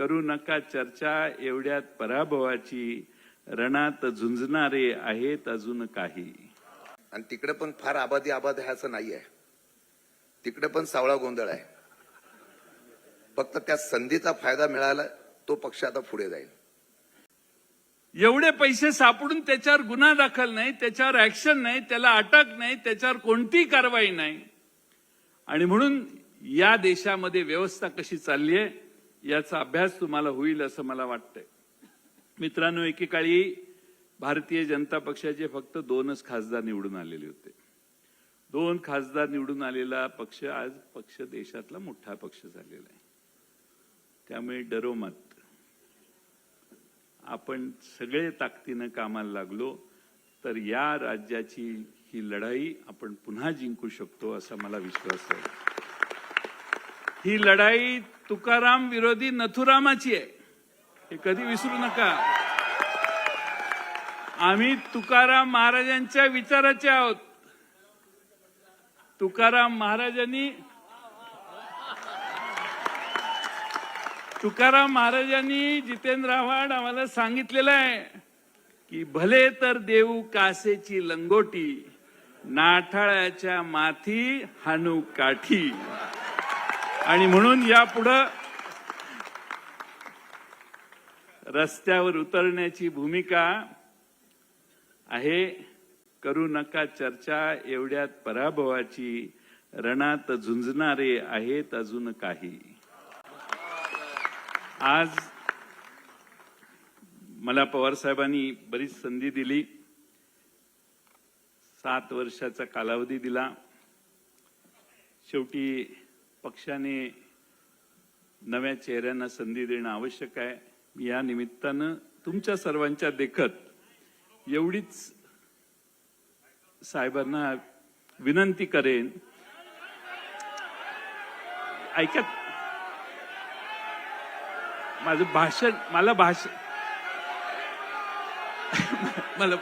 करू नका चर्चा एवढ्यात पराभवाची रणात झुंजणारे आहेत अजून काही. आणि तिकडे पण फार आबादी आबाद आहे असं नाही आहे तिकडे पण सावळा गोंधळ आहे. फक्त त्या संधीचा फायदा मिळाला तो पक्ष आता पुढे जाईल. एवढे पैसे सापडून त्याच्यावर गुन्हा दाखल नाही त्याच्यावर ऍक्शन नाही त्याला अटक नाही त्याच्यावर कोणतीही कारवाई नाही. आणि म्हणून या देशामध्ये व्यवस्था कशी चालली आहे याचा अभ्यास तुम्हाला होईल असं मला वाटतंय. मित्रांनो एकेकाळी भारतीय जनता पक्षाचे फक्त दोनच खासदार निवडून आलेले होते. दोन खासदार निवडून आलेला पक्ष आज पक्ष देशातला मोठा पक्ष झालेला आहे. त्यामुळे डरो मत. आपण सगळे ताकदीनं कामाला लागलो तर या राज्याची ही लढाई आपण पुन्हा जिंकू शकतो असा मला विश्वास आहे. ही लढाई तुकाराम विरोधी नथुरामाची आहे. हे कधी विसरू नका. आम्ही तुकाराम महाराजांच्या विचाराचे आहोत. तुकाराम महाराजांनी तुकाराम महाराजांनी जितेंद्र आव्हाड आम्हाला सांगितलेलं आहे की भले तर देऊ कासेची लंगोटी नाठाळ्याच्या माथी हानू काठी. आणि म्हणून यापुढं रस्त्यावर उतरण्याची भूमिका आहे. करू नका चर्चा एवढ्यात पराभवाची रणात झुंजणारे आहेत अजून काही. आज मला पवार साहेबांनी बरीच संधी दिली. सात वर्षाचा कालावधी दिला. शेवटी पक्षाने नव्या चेहऱ्यांना संधी देणं आवश्यक आहे. या निमित्तानं तुमच्या सर्वांच्या देखत एवढीच साहेबांना विनंती करेन. ऐकत माझं भाषण मला भाषण मला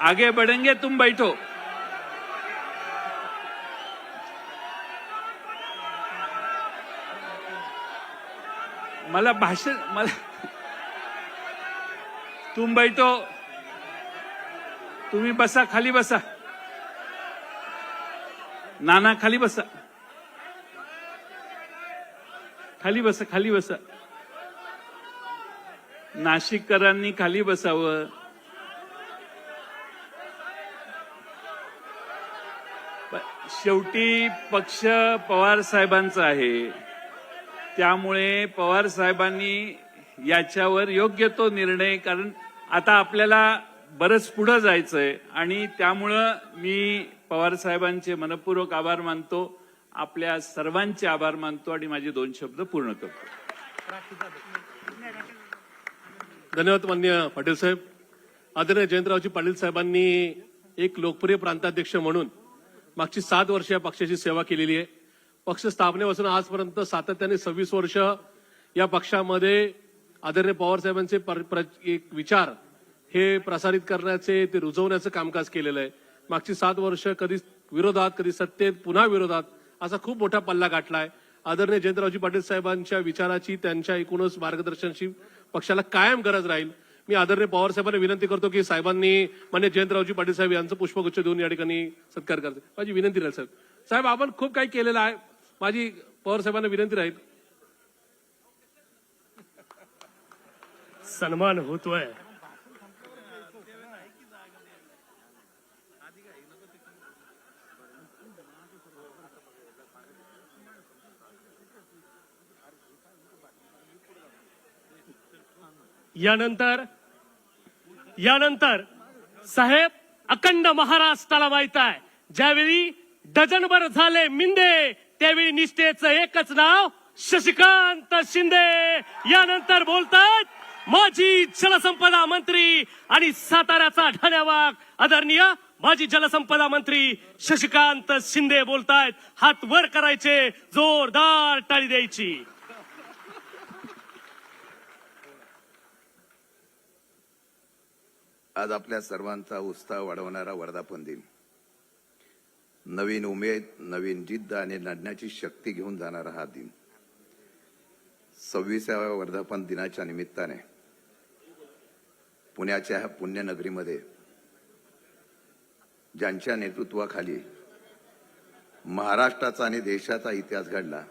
आगे बढ़ेंगे तुम बैठो. मला भाषण मला तुम बैठो तुम्ही बसा खाली बसा. नाना खाली बसा. खाली बसा खाली बसा. नाशिककरांनी खाली बसावं. शेवटी पक्ष पवार साहेबांचा आहे. त्यामुळे पवार साहेबांनी याच्यावर योग्य तो निर्णय कारण आता आपल्याला बरंच पुढं जायचंय. आणि त्यामुळं मी पवार साहेबांचे मनपूर्वक आभार मानतो आपल्या सर्वांचे आभार मानतो आणि माझे दोन शब्द पूर्ण करतो. धन्यवाद मान्य पाटील साहेब. आदरणीय जयंतरावजी पाटील साहेबांनी एक लोकप्रिय प्रांताध्यक्ष म्हणून मागची सात वर्ष या पक्षाची सेवा केलेली आहे. पक्ष स्थापनेपासून आजपर्यंत सातत्याने सव्वीस वर्ष या पक्षामध्ये आदरणीय पवार साहेबांचे पर- प्र- एक विचार हे प्रसारित करण्याचे ते रुजवण्याचं कामकाज केलेलं आहे. मागची सात वर्ष कधी विरोधात कधी सत्तेत पुन्हा विरोधात असा खूप मोठा पल्ला गाठला आहे आदरणीय जयंतरावजी पाटील साहेबांच्या विचाराची त्यांच्या एकूणच मार्गदर्शनाची पक्षाला कायम गरज राहील. मी आदरणीय पवारसाहेबांना विनंती करतो की साहेबांनी मान्य जयंतरावजी पाटील साहेब यांचं पुष्पगुच्छ देऊन या ठिकाणी सत्कार करते माझी विनंती राहील साहेब. साहेब आपण खूप काही केलेलं आहे. माझी पवारसाहेबांना विनंती राहील. सन्मान होतोय. यानंतर यानंतर साहेब अखंड महाराष्ट्राला माहीत आहे ज्यावेळी डझनभर झाले मिंदे त्यावेळी निष्ठेचं एकच नाव शशिकांत शिंदे. यानंतर बोलतात माजी जलसंपदा मंत्री आणि साताऱ्याचा ढाण्यावाग आदरणीय माजी जलसंपदा मंत्री शशिकांत शिंदे बोलतायत. हात वर करायचे जोरदार टाळी द्यायची. आज आपल्या सर्वांचा उत्साह वाढवणारा वर्धापन दिन. नवीन उमेद नवीन जिद्द आणि लढण्याची शक्ती घेऊन जाणारा हा दिन. सव्वीसाव्या वर्धापन दिनाच्या निमित्ताने पुण्याच्या ह्या पुण्यनगरीमध्ये ज्यांच्या नेतृत्वाखाली महाराष्ट्राचा आणि देशाचा इतिहास घडला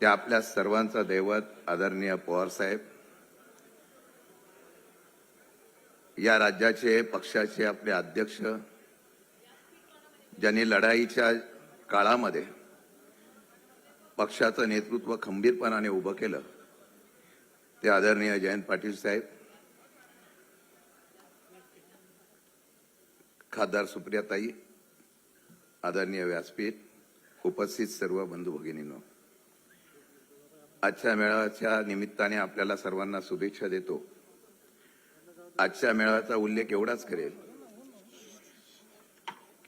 त्या आपल्या सर्वांचा दैवत आदरणीय पवार साहेब. या राज्याचे पक्षाचे आपले अध्यक्ष ज्यांनी लढाईच्या काळामध्ये पक्षाचं नेतृत्व खंबीरपणाने उभं केलं ते आदरणीय जयंत पाटील साहेब खासदार सुप्रियाताई आदरणीय व्यासपीठ उपस्थित सर्व बंधू भगिनींनो आजच्या मेळाव्याच्या निमित्ताने आपल्याला सर्वांना शुभेच्छा देतो. आजच्या मेळाव्याचा उल्लेख एवढाच करेल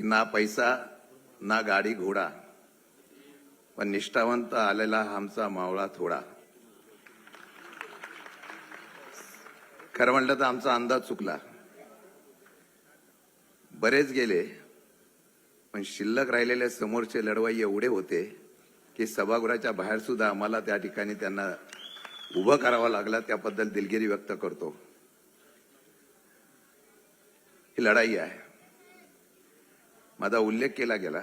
की ना पैसा ना गाडी घोडा. पण निष्ठावंत आलेला आमचा मावळा थोडा. खरं म्हटलं तर आमचा अंदाज चुकला. बरेच गेले पण शिल्लक राहिलेले समोरचे लढवाई एवढे होते की सभागृहाच्या बाहेर सुद्धा आम्हाला त्या ठिकाणी त्यांना उभं करावं लागलं त्याबद्दल दिलगिरी व्यक्त करतो. ही लढाई आहे. माझा उल्लेख केला गेला.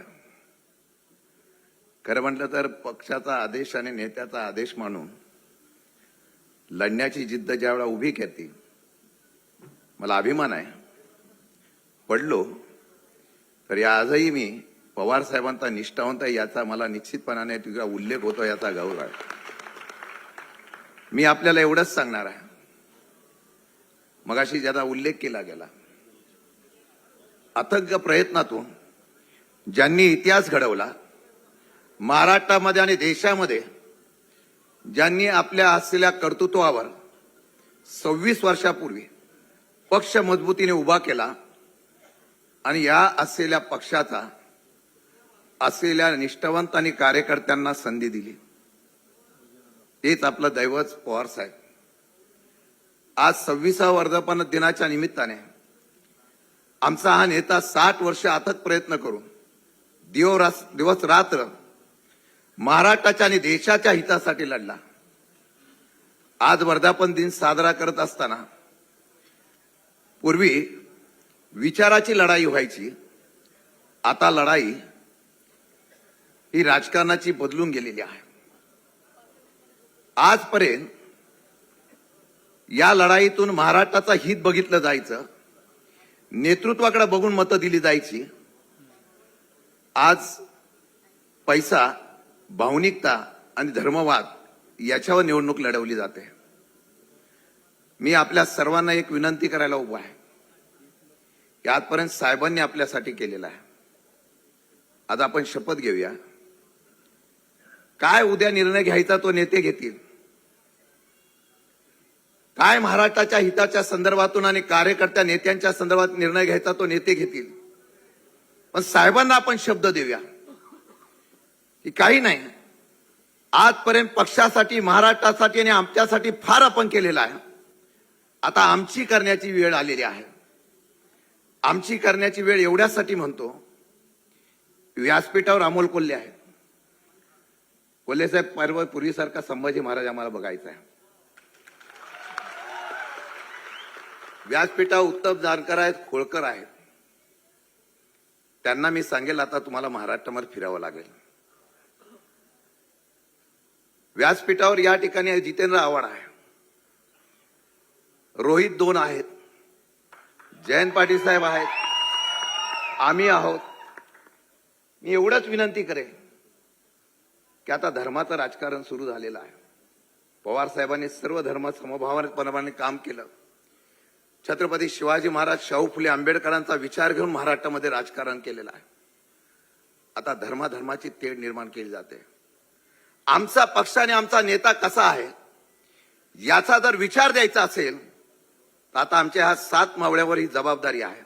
खरं म्हटलं तर पक्षाचा आदेश आणि नेत्याचा आदेश मानून लढण्याची जिद्द ज्यावेळा उभी केली मला अभिमान आहे. पडलो तर या आजही मी पवार साहेबांचा निष्ठावंत आहे याचा मला निश्चितपणाने तुझा उल्लेख होतो याचा गौरव आहे. मी आपल्याला एवढंच सांगणार आहे. मगाशी ज्याचा उल्लेख केला गेला अथक प्रयत्नातून ज्यांनी इतिहास घडवला महाराष्ट्रामध्ये आणि देशामध्ये ज्यांनी आपल्या असलेल्या कर्तृत्वावर सव्वीस वर्षापूर्वी पक्ष मजबूतीने उभा केला आणि या असलेल्या पक्षाचा असलेल्या निष्ठावंत आणि कार्यकर्त्यांना संधी दिली. तेच आपलं दैवत पवार साहेब. आज सव्वीसा वर्धापन दिनाच्या निमित्ताने आमचा हा नेता साठ वर्ष अथक प्रयत्न करून दिवस दिवस रात्र महाराष्ट्राच्या आणि देशाच्या हितासाठी लढला. आज वर्धापन दिन साजरा करत असताना पूर्वी विचाराची लढाई व्हायची. आता लढाई ही राजकारणाची बदलून गेलेली आहे. आजपर्यंत या लढाईतून महाराष्ट्राचा हित बघितलं जायचं. नेतृत्वाकडे बघून मतं दिली जायची. आज पैसा भावनिकता आणि धर्मवाद याच्यावर निवडणूक लढवली जाते. मी आपल्या सर्वांना एक विनंती करायला उभा आहे. की आजपर्यंत साहेबांनी आपल्यासाठी केलेला आहे. आज आपण शपथ घेऊया. काय उद्या निर्णय घ्यायचा तो नेते घेतील? काय महाराष्ट्राच्या हिताच्या संदर्भातून आणि कार्यकर्त्या नेत्यांच्या संदर्भात निर्णय घ्यायचा तो नेते घेतील? पण साहेबांना आपण शब्द देऊया. की काही नाही. आजपर्यंत पक्षासाठी महाराष्ट्रासाठी आणि आमच्यासाठी फार आपण केलेलं आहे. आता आमची करण्याची वेळ आलेली आहे. आमची करण्याची वेळ एवढ्यासाठी म्हणतो व्यासपीठावर अमोल कोल्हे आहेत. कोल्हे साहेब पर्व पूर्वीसारखा संभाजी महाराज आम्हाला बघायचा आहे. व्यासपीठावर उत्तम जानकर आहेत खोळकर आहेत. त्यांना मी सांगेल आता तुम्हाला महाराष्ट्रामध्ये फिरावं लागेल. व्यासपीठावर या ठिकाणी जितेंद्र आव्हाड आहे. रोहित दोन आहेत. जयंत पाटील साहेब आहेत. आम्ही आहोत. मी एवढंच विनंती करेन की आता धर्माचं राजकारण सुरू झालेलं आहे. पवार साहेबांनी सर्व धर्म समभावनापणाने काम केलं. छत्रपती शिवाजी महाराज शाहू फुले आंबेडकरांचा विचार घेऊन महाराष्ट्रामध्ये राजकारण केलेलं आहे. आता धर्माधर्माची तेढ निर्माण केली जाते. आमचा पक्ष आणि आमचा नेता कसा आहे याचा जर विचार द्यायचा असेल तर आता आमच्या ह्या सात मावळ्यावर ही जबाबदारी आहे.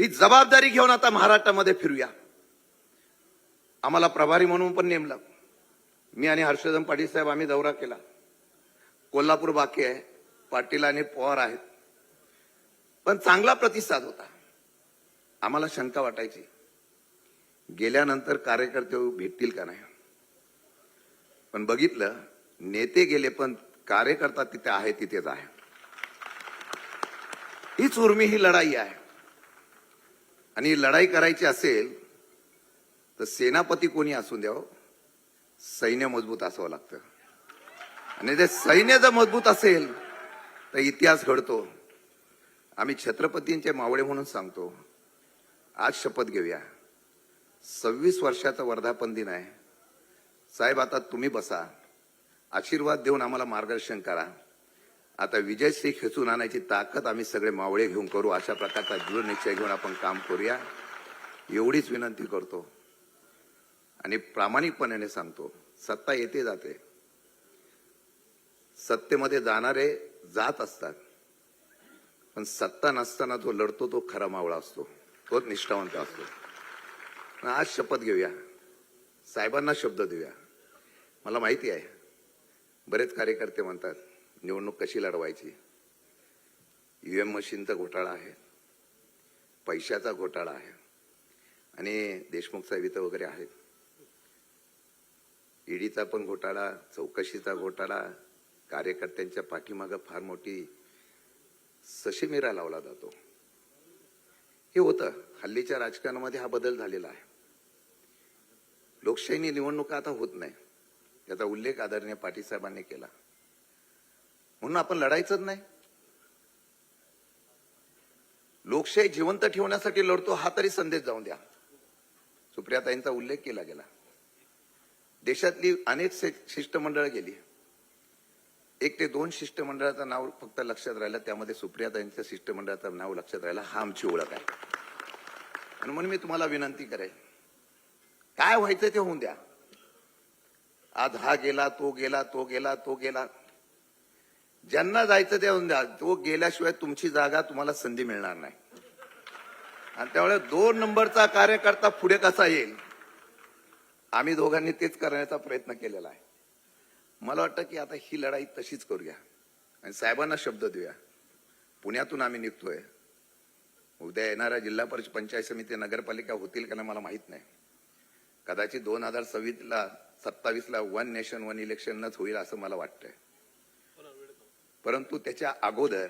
ही जबाबदारी घेऊन आता महाराष्ट्रामध्ये फिरूया. आम्हाला प्रभारी म्हणून पण नेमलं. मी आणि हर्षवर्धन पाटील साहेब आम्ही दौरा केला. कोल्हापूर बाकी आहे. पाटील आणि पवार आहेत. पण चांगला प्रतिसाद होता. आम्हाला शंका वाटायची. गेल्यानंतर कार्यकर्ते भेटतील का नाही? पण बघितलं नेते गेले पण कार्यकर्ता तिथे आहे तिथेच आहे हीच उर्मी ही लढाई आहे. आणि लढाई करायची असेल तर सेनापती कोणी असून द्यावं हो? सैन्य मजबूत असावं लागतं. आणि ते सैन्य जर मजबूत असेल तर इतिहास घडतो. आम्ही छत्रपतींचे मावळे म्हणून सांगतो. आज शपथ घेऊया. सव्वीस वर्षाचा वर्धापन दिन आहे. साहेब आता तुम्ही बसा. आशीर्वाद देऊन आम्हाला मार्गदर्शन करा. आता विजय श्री खेचून आणायची ताकद आम्ही सगळे मावळे घेऊन करू. अशा प्रकारचा दृढ निश्चय घेऊन आपण काम करूया. एवढीच विनंती करतो. आणि प्रामाणिकपणाने सांगतो सत्ता येते जाते. सत्तेमध्ये जाणारे जात असतात. पण सत्ता नसताना जो लढतो तो खरा मावळा असतो. तोच निष्ठावंत असतो. आज शपथ घेऊया. साहेबांना शब्द देऊया. मला माहिती आहे बरेच कार्यकर्ते म्हणतात निवडणूक कशी लढवायची? ईव्हीएम मशीनचा घोटाळा आहे. पैशाचा घोटाळा आहे. आणि देशमुख साहेब इथं वगैरे आहेत. ईडीचा पण घोटाळा चौकशीचा घोटाळा कार्यकर्त्यांच्या पाठीमागं फार मोठी सशीमेरा लावला जातो. हे होतं. हल्लीच्या राजकारणामध्ये हा बदल झालेला आहे. लोकशाहीने निवडणुका आता होत नाही. याचा उल्लेख आदरणीय पाटील साहेबांनी केला. म्हणून आपण लढायचंच नाही. लोकशाही जिवंत ठेवण्यासाठी लढतो हा तरी संदेश जाऊन द्या. सुप्रियाताईंचा उल्लेख केला गेला. देशातली अनेक शि- गेली. एक ते दोन शिष्टमंडळाचं नाव फक्त लक्षात राहिलं त्यामध्ये सुप्रियाताईंच्या शिष्टमंडळाचं नाव लक्षात राहिलं हा आमची ओळख आहे. आणि म्हणून मी तुम्हाला विनंती करेन काय व्हायचं ते होऊन द्या. आज हा गेला तो गेला तो गेला तो गेला. ज्यांना जायचं ते होऊन द्या. तो गेल्याशिवाय तुमची जागा तुम्हाला संधी मिळणार नाही. आणि त्यामुळे दोन नंबरचा कार्यकर्ता पुढे कसा येईल आम्ही दोघांनी तेच करण्याचा प्रयत्न केलेला आहे. मला वाटतं की आता ही लढाई तशीच करूया. आणि साहेबांना शब्द देऊया. पुण्यातून आम्ही निघतोय. उद्या येणाऱ्या जिल्हा परिषद पंचायत समिती नगरपालिका होतील का नाही मला माहीत नाही. कदाचित दोन हजार सव्वीसला सत्तावीसला वन नेशन वन इलेक्शनच होईल असं मला वाटतंय. परंतु त्याच्या अगोदर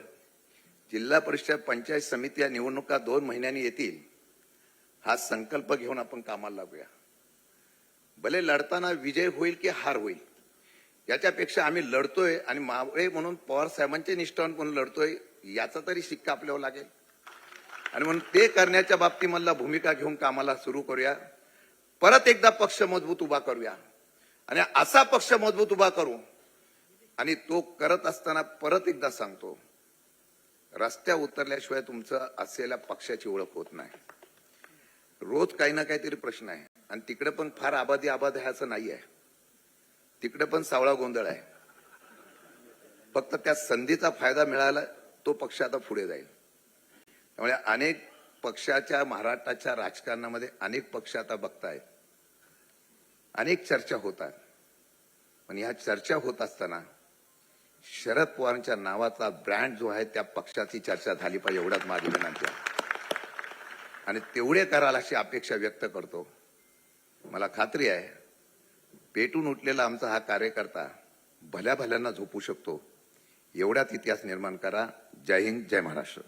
जिल्हा परिषद पंचायत समिती या निवडणुका दोन महिन्यांनी येतील हा संकल्प घेऊन आपण कामाला लागूया. भले लढताना विजय होईल की हार होईल याच्यापेक्षा आम्ही लढतोय आणि मावळे म्हणून पवार साहेबांचे निष्ठावान म्हणून लढतोय याचा तरी शिक्का आपल्यावर लागेल. आणि म्हणून ते करण्याच्या बाबतीमधला भूमिका घेऊन कामाला सुरू करूया. परत एकदा पक्ष मजबूत उभा करूया. आणि असा पक्ष मजबूत उभा करू आणि तो करत असताना परत एकदा सांगतो रस्त्या उतरल्याशिवाय तुमचं असलेल्या पक्षाची ओळख होत नाही. रोज काही ना काहीतरी प्रश्न आहे. आणि तिकडे पण फार आबादी आबाद आहे असं नाही आहे तिकडे पण सावळा गोंधळ आहे. फक्त त्या संधीचा फायदा मिळाला तो पक्ष आता पुढे जाईल. त्यामुळे अनेक पक्षाच्या महाराष्ट्राच्या राजकारणामध्ये अनेक पक्ष आता बघतायत अनेक चर्चा होतात पण ह्या चर्चा होत असताना शरद पवारांच्या नावाचा ब्रँड जो आहे त्या पक्षाची चर्चा झाली पाहिजे एवढाच माझी विनंती आहे. आणि तेवढे कराल अशी अपेक्षा व्यक्त करतो. मला खात्री आहे पेटून उठलेला आमचा हा कार्यकर्ता भल्या भल्यांना झोपू शकतो. एवढ्यात इतिहास निर्माण करा. जय हिंद जय महाराष्ट्र.